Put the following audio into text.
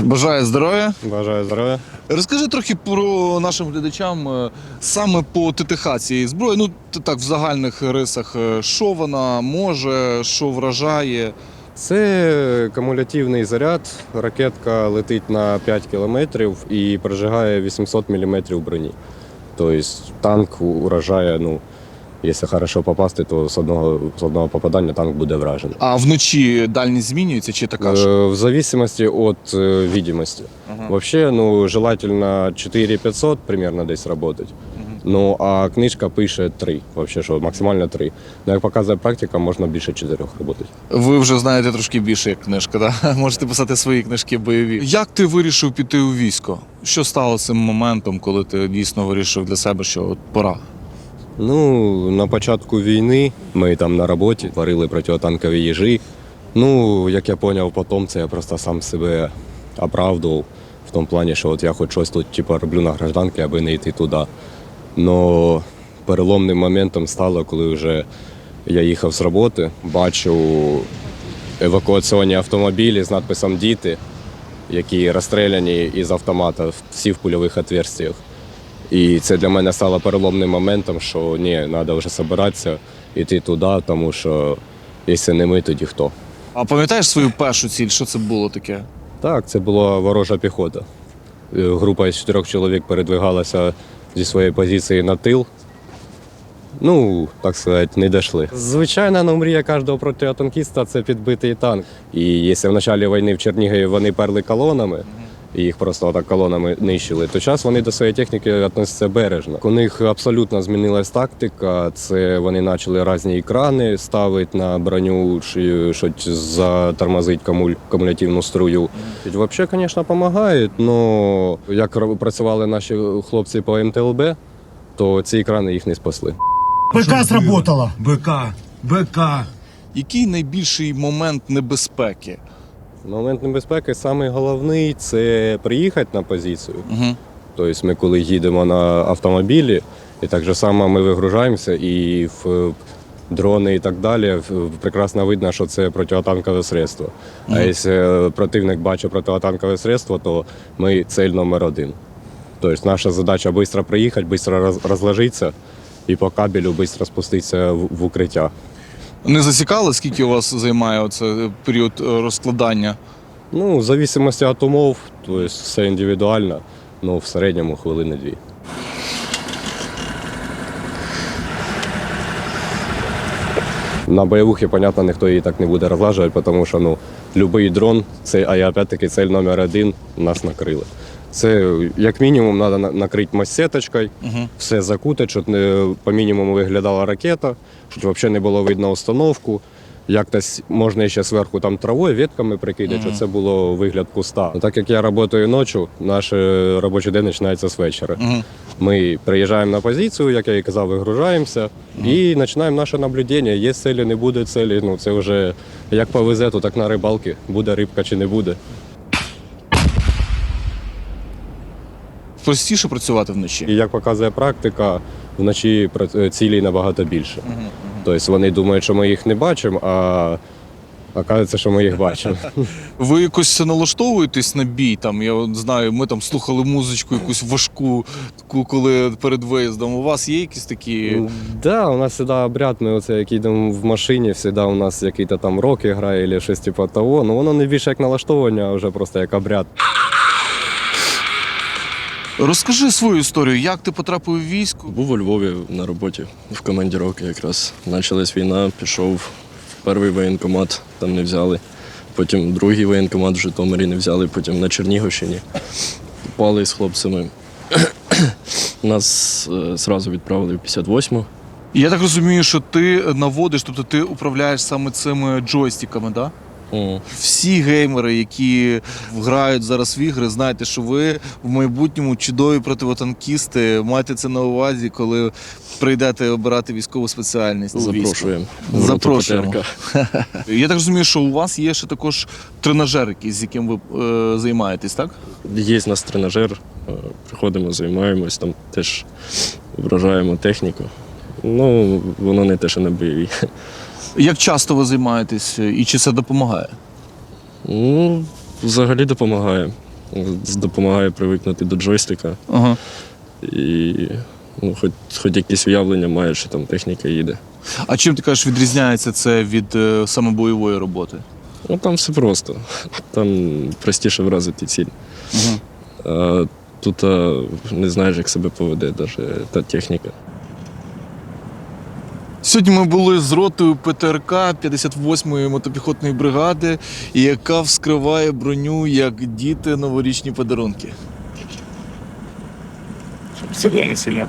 Бажаю здоров'я. Бажаю здоров'я. Розкажи трохи про нашим глядачам е, саме по ТТХ цієї зброї. Ну, так, в загальних рисах, е, що вона може, що вражає. Це кумулятивний заряд. Ракетка летить на 5 кілометрів і прожигає 800 мм броні. Тобто танк уражає, ну, якщо хорошо попасти, то з одного, з одного попадання танк буде вражений. А вночі дальність змінюється чи така ж? Е, В зависимости от е, видимости. Ага. Вообще, ну, желательно 4500 примерно десь работать. Ну, а книжка пише 3, вообще, що максимально 3. Ну, як показує практика, можна більше 4 працювати. Ви вже знаєте трошки більше як книжка, да? можете писати свої книжки бойові. Як ти вирішив піти у військо? Що стало цим моментом, коли ти дійсно вирішив для себе, що от пора? Ну, на початку війни ми там на роботі варили протитанкові їжі. Ну, як я зрозумів, потім це я просто сам себе оправдував в тому плані, що от я хоч щось тут типу, роблю на гражданки, аби не йти туди. Но переломним моментом стало, коли вже я їхав з роботи, бачу евакуаційні автомобілі з надписом Діти, які розстріляні із автомата, всі в польових отверстиях. І це для мене стало переломним моментом, що ні, треба вже збиратися, йти туди, тому що якщо не ми, тоді хто? А пам'ятаєш свою першу ціль? Що це було таке? Так, це була ворожа піхота. Е, Група із чотирьох чоловік передвигалася зі своєї позиції на тил. Ну, так сказати, не дійшли. Звичайна ну, мрія кожного протитанкіста це підбитий танк. І якщо в початку війни в Чернігові вони перли колонами, і їх просто так колонами нищили, то зараз вони до своєї техніки відносяться бережно. У них абсолютно змінилась тактика. Це вони почали різні екрани ставити на броню, чи щось затормозить кому- кумулятивну струю. Взагалі, звісно, допомагають, але як працювали наші хлопці по МТЛБ, то ці екрани їх не спасли. БК сработало. БК, БК. Який найбільший момент небезпеки? Момент небезпеки самий головний це приїхати на позицію. Угу. Тобто ми коли їдемо на автомобілі, і так же само ми вигружаємося, і в дрони і так далі прекрасно видно, що це протитанкове средство. А якщо противник бачить протитанкове средство, то ми цель номер один. Тобто наша задача швидко приїхати, швидко розложитися і по кабелю швидко спуститися в укриття. Не засікали, скільки у вас займає оце період е, розкладання? Ну, в зависимості від умов, тобто все індивідуально, ну в середньому хвилини дві. На бойовухі, понятно, ніхто її так не буде розлажувати, тому що ну, будь-який дрон, це, а я опять-таки цель номер один, нас накрили. Це як мінімум треба накрити масеточкою, все закутати, щоб не, по мінімуму виглядала ракета, щоб взагалі не було видно установку. Як десь можна ще зверху там травою, ветками прикидати, щоб це було вигляд куста. Ну, Так як я працюю ночі, наш е, робочий день починається з вечора. Ми приїжджаємо на позицію, як я і казав, вигружаємося і починаємо наше наблюдення. Є цілі, не буде цілі. Ну це вже як повезе, то так на рибалки, буде рибка чи не буде. Простіше працювати вночі? І як показує практика, вночі пра- цілей набагато більше. Тобто вони думають, що ми їх не бачимо, а оказується, що ми їх бачимо. Ви якось налаштовуєтесь на бій? Там я знаю, ми там слухали музичку якусь важку, таку, коли перед виїздом. У вас є якісь такі. Да, у нас завжди обряд, ми оце як йдемо в машині, завжди у нас який то там рок грає, або щось типу того. Ну воно не більше як налаштовування, а вже просто як обряд. Розкажи свою історію, як ти потрапив у військо? Був у Львові на роботі в командіровці якраз. Почалась війна, пішов в перший воєнкомат, там не взяли. Потім другий воєнкомат в Житомирі не взяли, потім на Чернігівщині. Попали з хлопцями. Нас е, зразу відправили в 58-му. Я так розумію, що ти наводиш, тобто ти управляєш саме цими джойстиками, да? Всі геймери, які грають зараз в ігри, знаєте, що ви в майбутньому чудові противотанкісти. Майте це на увазі, коли прийдете обирати військову спеціальність. Запрошуємо. Запрошуємо. Я так розумію, що у вас є ще також тренажер, з яким ви е, займаєтесь, так? Є в нас тренажер, е, приходимо, займаємось, там теж вражаємо техніку. Ну, воно не те, що на бойовій. Як часто ви займаєтесь і чи це допомагає? Ну, взагалі допомагає. допомагає привикнути до джойстика Ага. і ну, хоч, хоч якісь уявлення має, що там техніка їде. А чим ти кажеш, відрізняється це від е, саме бойової роботи? Ну там все просто. Там простіше вразити ціль. А тут а, не знаєш, як себе поведе навіть та техніка. Сьогодні ми були з ротою ПТРК 58-ї мотопіхотної бригади, яка вскриває броню як діти новорічні подарунки. Сильно, сильно